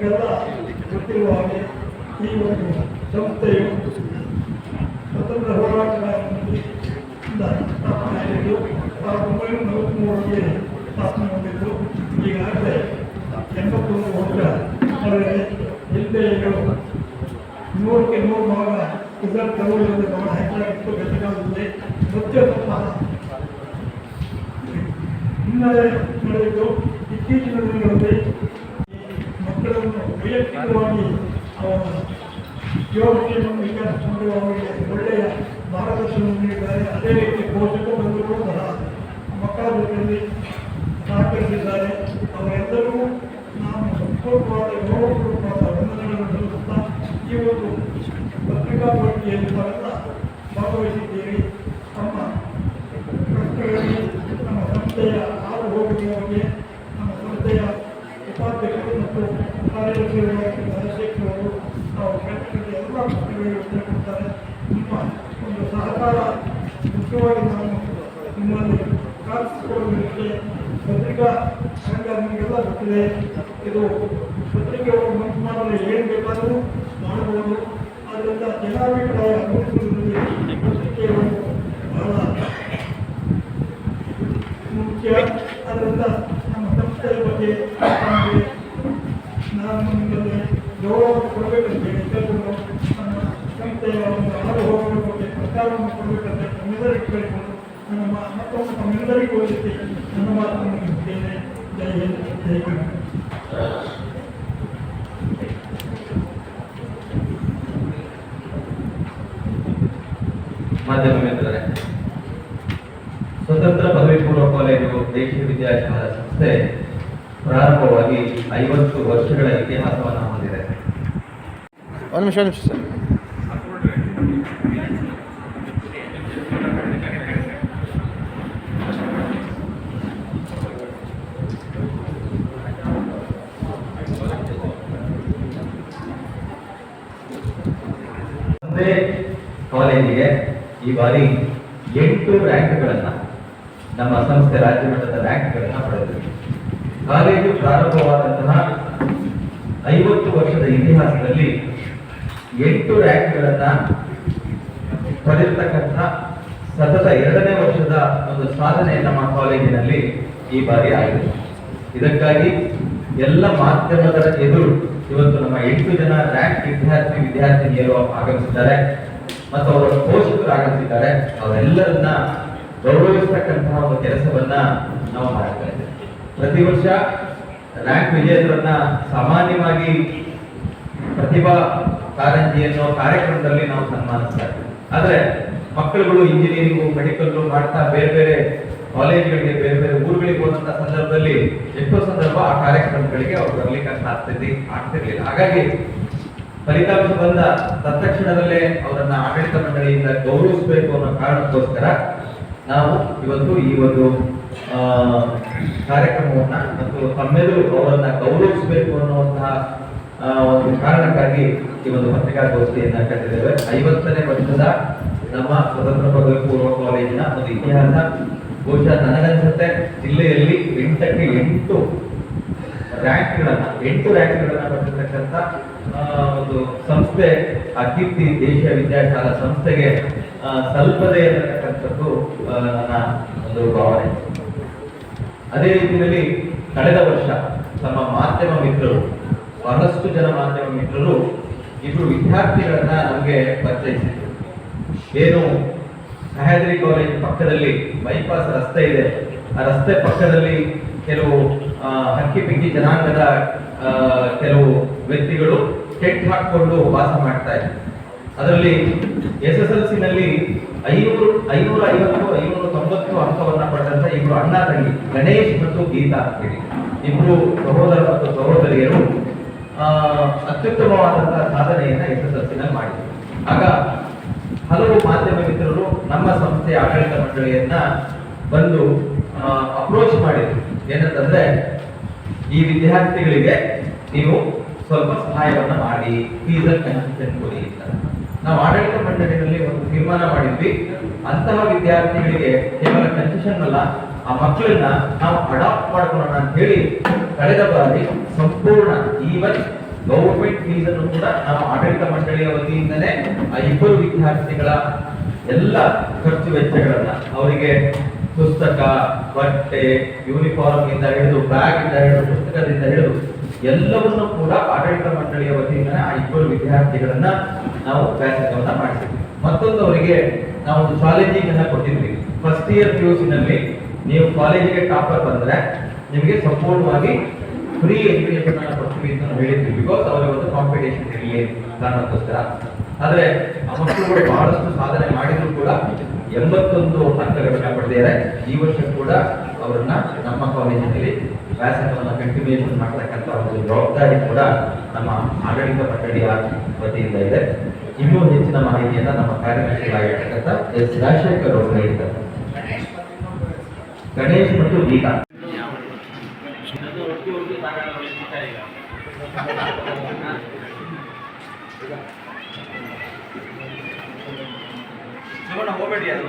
ನಿಮಗೆಲ್ಲ ಗೊತ್ತಿರುವ ಹಾಗೆ ಈ ಒಂದು ಸಂಸ್ಥೆಯು ಸ್ವತಂತ್ರ ಹೋರಾಟಗಾರರಲ್ಲಿ ಇಂದ ಸ್ಥಾಪನೆಯಾಗಿದ್ದು ಸಾವಿರದ ಒಂಬೈನೂರ ನಲವತ್ತ್ಮೂರರಲ್ಲಿ ಸ್ಥಾಪನೆಗೊಂಡಿದ್ದು ಈಗಾಗಲೇ ಎಂಬತ್ತೊಂದು ವರ್ಷ ಅವರಿಗೆ ಹಿಂದೆ ನೂರಕ್ಕೆ ನೂರು ಭಾಗ ರಿಸಲ್ಟ್ ತಗೊಳ್ಳುವುದು ಬಹಳ ಹೆಚ್ಚಾಗಿತ್ತು ನೃತ್ಯ ಸ್ವಲ್ಪ ಹಿನ್ನೆಲೆ ನಡೆಯಿತು ಇತ್ತೀಚಿನ ದಿನಗಳಲ್ಲಿ ವೈಯಕ್ತಿಕವಾಗಿ ಅವರ ಯೋಗಕ್ಷೇಮ ವಿಕಾಸ ಮಂಡಳಿ ಅವರಿಗೆ ಒಳ್ಳೆಯ ಮಾರ್ಗದರ್ಶನ ನೀಡಿದ್ದಾರೆ. ಅದೇ ರೀತಿ ಪೋಷಕ ಬಂಧುಗಳು ಸಹ ಮಕ್ಕಳ ಜೊತೆಯಲ್ಲಿ ಸಹಕರಿಸಿದ್ದಾರೆ. ಅವರೆಲ್ಲರೂ ನಾನು ಸಂಪೂರ್ಣವಾದ ಯೋಗಪೂರ್ವಕವಾದ ಅಭಿನಂದನೆಗಳನ್ನು ಸಲ್ಲಿಸುತ್ತಾ ಈ ಒಂದು ಪತ್ರಿಕಾಗೋಷ್ಠಿಯಲ್ಲಿ ತಾವೆಲ್ಲ ಭಾಗವಹಿಸಿದ್ದೀರಿ ತಮ್ಮ ಪ್ರಶ್ನೆಗಳಲ್ಲಿ ನಮ್ಮ ಸಂಸ್ಥೆಯ ಹಾದು ಹೋಗುವ ಬಗ್ಗೆ ನಮ್ಮ ಸಂಸ್ಥೆಯ ಉಪಾಧ್ಯಕ್ಷರು ಮತ್ತು ಕಾರ್ಯದರ್ಶಿಗಳು ಸದಸ್ಯರು ನಾವು ಎಲ್ಲ ಉತ್ತರ ಕೊಡ್ತಾರೆ ನಿಮ್ಮ ಒಂದು ಸಹಕಾರ ಮುಖ್ಯವಾಗಿ ನಾನು ನಿಮ್ಮಲ್ಲಿ ಪ್ರಾರ್ಥಿಸಿಕೊಳ್ಳುವುದಕ್ಕೆ ಪತ್ರಿಕಾ ರಂಗ ನಿಮಗೆಲ್ಲ ಗೊತ್ತಿದೆ ಇದು ಪತ್ರಿಕೆಗಳು ಮನಸ್ಸು ಮಾಡಲು ಏನು ಬೇಕಾದರೂ ಮಾಡಬಹುದು ಆದ್ದರಿಂದ ಜನಾಭಿಪ್ರಾಯ ಮೂಡಿಸುವುದರಲ್ಲಿ ಪತ್ರಿಕೆಗಳು ಬಹಳ ಮುಖ್ಯ ಅದರಿಂದ ನಮ್ಮ ಸಂಸ್ಥೆಯ ಬಗ್ಗೆ ನಮಗೆ ನಾನು ನಿಮಗೆ ಗೌರವ ಕೊಡಬೇಕಂತ ಹೇಳಿ ಕೆಲವರು ನಮ್ಮ ಸಂಸ್ಥೆಯ ಒಂದು ಹಾದು ಹೋಗುವ ಬಗ್ಗೆ ಪ್ರಚಾರವನ್ನು ಕೊಡಬೇಕಂತ ತಮ್ಮೆಲ್ಲರಿಗೂ ಕೇಳಿಕೊಂಡು ನನ್ನ ಮಾ- ಮತ್ತೊಮ್ಮೆ ತಮ್ಮೆಲ್ಲರಿಗೂ ಹೋಲಿಸಿ ನನ್ನ ಮಾತನ್ನು ಮುಗಿಸುತ್ತೇನೆ ಜೈ ಹಿಂದ್ ಜೈ ಕರ್ನಾಟಕ ಮಾಧ್ಯಮ ಮಿತ್ರರೇ ಸ್ವತಂತ್ರ ಪದವಿ ಪೂರ್ವ ಕಾಲೇಜು ದೇಶೀಯ ವಿದ್ಯಾಶಾಲಾ ಸಂಸ್ಥೆ ಪ್ರಾರಂಭವಾಗಿ ಐವತ್ತು ವರ್ಷಗಳ ಇತಿಹಾಸವನ್ನು ಹೊಂದಿದೆ. ಒಂದು ನಿಮಿಷ ಒಂದು ನಿಮಿಷ ಸರ್. ಒಂದೇ ಕಾಲೇಜಿಗೆ ಈ ಬಾರಿ ಎಂಟು ರ್ಯಾಂಕ್ಗಳನ್ನ ನಮ್ಮ ಸಂಸ್ಥೆ ರಾಜ್ಯ ಮಟ್ಟದ ರ್ಯಾಂಕ್ಗಳನ್ನ ಪಡೆದಿದೆ. ಕಾಲೇಜು ಪ್ರಾರಂಭವಾದಂತಹ ಐವತ್ತು ವರ್ಷದ ಇತಿಹಾಸದಲ್ಲಿ ಎಂಟು ರ್ಯಾಂಕ್ಗಳನ್ನ ಪಡೆದಿರ್ತಕ್ಕಂಥ ಸತತ ಎರಡನೇ ವರ್ಷದ ಒಂದು ಸಾಧನೆ ನಮ್ಮ ಕಾಲೇಜಿನಲ್ಲಿ ಈ ಬಾರಿ ಆಗಿದೆ ಇದಕ್ಕಾಗಿ ಎಲ್ಲ ಮಾಧ್ಯಮದ ಎದುರು ಇವತ್ತು ನಮ್ಮ ಎಂಟು ಜನ ರ್ಯಾಂಕ್ ವಿದ್ಯಾರ್ಥಿ ವಿದ್ಯಾರ್ಥಿನಿಯರು ಆಗಮಿಸಿದ್ದಾರೆ. ಮತ್ತು ಅವರ ಪೋಷಕರು ಆಗಮಿಸಿದ್ದಾರೆ. ಅವರೆಲ್ಲರನ್ನ ಗೌರವಿಸತಕ್ಕಂತಹ ಒಂದು ಕೆಲಸವನ್ನ ನಾವು ಮಾಡ್ತಾ ಪ್ರತಿ ವರ್ಷ ರ್ಯಾಂಕ್ ವಿಜೇತರನ್ನ ಸಾಮಾನ್ಯವಾಗಿ ಪ್ರತಿಭಾ ಕಾರಂಜಿ ಅನ್ನೋ ಕಾರ್ಯಕ್ರಮದಲ್ಲಿ ನಾವು ಸನ್ಮಾನಿಸ್ತಾ ಇದ್ದೇವೆ. ಆದ್ರೆ ಮಕ್ಕಳುಗಳು ಇಂಜಿನಿಯರಿಂಗು ಮೆಡಿಕಲ್ಲು ಮಾಡ್ತಾ ಬೇರೆ ಬೇರೆ ಕಾಲೇಜ್ಗಳಿಗೆ, ಬೇರೆ ಬೇರೆ ಊರುಗಳಿಗೆ ಹೋದಂತ ಸಂದರ್ಭದಲ್ಲಿ ಎಷ್ಟೋ ಸಂದರ್ಭ ಆ ಕಾರ್ಯಕ್ರಮಗಳಿಗೆ ಅವ್ರು ಬರ್ಲಿಕ್ಕೆ ಕಷ್ಟ ಆಗ್ತಿದ್ದಿ ಆಗ್ತಿರ್ಲಿಲ್ಲ. ಹಾಗಾಗಿ ಫಲಿತಾಂಶ ಬಂದ ತತ್ಕ್ಷಣದಲ್ಲೇ ಅವರನ್ನ ಆಡಳಿತ ಮಂಡಳಿಯಿಂದ ಗೌರವಿಸಬೇಕು ಅನ್ನೋ ಕಾರಣಕ್ಕೋಸ್ಕರ ನಾವು ಇವತ್ತು ಈ ಒಂದು ಕಾರ್ಯಕ್ರಮವನ್ನ ಮತ್ತು ತಮ್ಮೆದುರು ಅವರನ್ನ ಗೌರವಿಸಬೇಕು ಅನ್ನುವಂತಹ ಒಂದು ಕಾರಣಕ್ಕಾಗಿ ಈ ಒಂದು ಪತ್ರಿಕಾಗೋಷ್ಠಿಯನ್ನ ಕರೆದಿದ್ದೇವೆ ಐವತ್ತನೇ ವರ್ಷದ ನಮ್ಮ ಸ್ವತಂತ್ರ ಪದವಿ ಪೂರ್ವ ಕಾಲೇಜಿನ ಒಂದು ಇತಿಹಾಸ. ಬಹುಶಃ ನನಗನ್ಸುತ್ತೆ ಜಿಲ್ಲೆಯಲ್ಲಿ ಎಂಟಕ್ಕೆ ಎಂಟು ರ್ಯಾಂಕ್ಗಳನ್ನ ಎಂಟು ರ್ಯಾಂಕ್ಗಳನ್ನ ಪಡೆದಿರ್ತಕ್ಕಂಥ ಒಂದು ಸಂಸ್ಥೆ ಅಕೀರ್ತಿ ಕೀರ್ತಿ ದೇಶೀಯ ವಿದ್ಯಾಶಾಲಾ ಸಂಸ್ಥೆಗೆ ಆ, ಇರತಕ್ಕಂಥದ್ದು ನನ್ನ ಒಂದು ಭಾವನೆ. ಅದೇ ರೀತಿಯಲ್ಲಿ ಕಳೆದ ವರ್ಷ ತಮ್ಮ ಮಾಧ್ಯಮ ಮಿತ್ರರು ಬಹಳಷ್ಟು ಜನ ಮಾಧ್ಯಮ ಮಿತ್ರರು ಇಬ್ಬರು ವಿದ್ಯಾರ್ಥಿಗಳನ್ನ ನಮಗೆ ಪರಿಚಯಿಸಿದ್ರು. ಏನು? ಸಹ್ಯಾದ್ರಿ ಕಾಲೇಜ್ ಪಕ್ಕದಲ್ಲಿ ಬೈಪಾಸ್ ರಸ್ತೆ ಇದೆ. ಆ ರಸ್ತೆ ಪಕ್ಕದಲ್ಲಿ ಕೆಲವು ಹಕ್ಕಿ ಪಿಕ್ಕಿ ಜನಾಂಗದ ಕೆಲವು ವ್ಯಕ್ತಿಗಳು ಟೆಂಟ್ ಹಾಕೊಂಡು ವಾಸ ಮಾಡ್ತಾ ಇದ್ರು. ಅದರಲ್ಲಿ ಎಸ್ ಎಸ್ ಎಲ್ ಸಿ ನಲ್ಲಿ ಐನೂರು, ಐನೂರ ಐವತ್ತು, ಐನೂರ ತೊಂಬತ್ತು ಅಂಕವನ್ನು ಪಡೆದಂತ ಇಬ್ರು ಅಣ್ಣ ತಂಗಿ ಗಣೇಶ್ ಮತ್ತು ಗೀತಾ ಅಂತೇಳಿ ಇಬ್ರು ಸಹೋದರ ಮತ್ತು ಸಹೋದರಿಯರು ಅತ್ಯುತ್ತಮವಾದಂತಹ ಸಾಧನೆಯನ್ನ ಎಸ್ ಎಸ್ ಎಲ್ ಸಿ ನಲ್ಲಿ ಮಾಡಿದ್ರು. ಆಗ ಹಲವು ಮಾಧ್ಯಮ ಮಿತ್ರರು ನಮ್ಮ ಸಂಸ್ಥೆಯ ಆಡಳಿತ ಮಂಡಳಿಯನ್ನ ಬಂದು ಅಪ್ರೋಚ್ ಮಾಡಿದ್ರು. ಏನಂತಂದ್ರೆ, ಈ ವಿದ್ಯಾರ್ಥಿಗಳಿಗೆ ನೀವು ಸ್ವಲ್ಪ ಸಹಾಯವನ್ನು ಮಾಡಿ ಫೀಸಲ್ ಕನ್ಸೆಷನ್ ಕೊಡಿ ಅಂತ. ನಾವು ಆಡಳಿತ ಮಂಡಳಿಯಲ್ಲಿ ಒಂದು ತೀರ್ಮಾನ ಮಾಡಿದ್ವಿ. ಅಂತಹ ವಿದ್ಯಾರ್ಥಿಗಳಿಗೆ ಕೇವಲ ಕನ್ಸೆಷನ್ ಅಲ್ಲ, ಆ ಮಕ್ಕಳನ್ನ ನಾವು ಅಡಾಪ್ಟ್ ಮಾಡ್ಕೊಳ್ಳೋಣ ಅಂತ ಹೇಳಿ ಕಳೆದ ಬಾರಿ ಸಂಪೂರ್ಣ ಈವನ್ ಗೌರ್ಮೆಂಟ್ ಫೀಸ್ ಅನ್ನು ಕೂಡ ನಾವು ಆಡಳಿತ ಮಂಡಳಿಯ ವತಿಯಿಂದಲೇ ಆ ಇಬ್ಬರು ವಿದ್ಯಾರ್ಥಿಗಳ ಎಲ್ಲ ಖರ್ಚು ವೆಚ್ಚಗಳನ್ನ ಅವರಿಗೆ ಪುಸ್ತಕ, ಬಟ್ಟೆ ಯೂನಿಫಾರ್ಮ್ ಇಂದ ಹಿಡಿದು ಬ್ಯಾಗ್ ಇಂದ ಹಿಡಿದು ಪುಸ್ತಕದಿಂದ ಹಿಡಿದು ಎಲ್ಲವನ್ನು ಕೂಡ ಆಡಳಿತ ಮಂಡಳಿಯ ವತಿಯಿಂದಲೇ ಆ ಇಬ್ಬರು ವಿದ್ಯಾರ್ಥಿಗಳನ್ನ ನಾವು ವ್ಯಾಸಂಗವನ್ನ ಮಾಡಿಸಿದ್ವಿ ಮತ್ತೊಂದು ಅವರಿಗೆ ನಾವು ಚಾಲೆಂಜಿಂಗ್ ಅನ್ನ ಕೊಟ್ಟಿದ್ವಿ. ಫಸ್ಟ್ ಇಯರ್ ಪಿ ಯು ನಲ್ಲಿ ನೀವು ಕಾಲೇಜಿಗೆ ಟಾಪರ್ ಬಂದ್ರೆ ನಿಮಗೆ ಸಂಪೂರ್ಣವಾಗಿ ಫ್ರೀ ಎಜುಕೇಶನ್ ಅನ್ನ ಕೊಡ್ತೀವಿ ಅಂತ ನಾವು ಹೇಳಿದ್ವಿ. ಬಿಕಾಸ್ ಅವರಿಗೆ ಒಂದು ಕಾಂಪಿಟೇಷನ್ ಇರಲಿ ಕಾರಣಕ್ಕೋಸ್ಕರ. ಆದ್ರೆ ಆ ಕೂಡ ಬಹಳಷ್ಟು ಸಾಧನೆ ಮಾಡಿದ್ರು ಕೂಡ ಎಂಬತ್ತೊಂದು ಅಂಕಗಳನ್ನ ಪಡೆದಿದ್ದಾರೆ. ಈ ವರ್ಷ ಕೂಡ ಅವರನ್ನ ನಮ್ಮ ಕಾಲೇಜಿನಲ್ಲಿ ವ್ಯಾಸಂಗವನ್ನು ಕಂಟಿನ್ಯೂಷನ್ ಮಾಡ್ತಕ್ಕಂಥ ಒಂದು ಜವಾಬ್ದಾರಿ ಕೂಡ ನಮ್ಮ ಆಡಳಿತ ಮಂಡಳಿಯ ವತಿಯಿಂದ ಇದೆ. ಇನ್ನೂ ಹೆಚ್ಚಿನ ಮಾಹಿತಿಯನ್ನ ನಮ್ಮ ಕಾರ್ಯದರ್ಶಿಗಳಾಗಿರ್ತಕ್ಕಂಥ ಎಸ್ ರಾಜಶೇಖರ್ ಅವರು ನೀಡಿದ್ದಾರೆ. ಗಣೇಶ್ ಮತ್ತು ಗೀತಾ ಹೋಗಬೇಡಿ ಅದು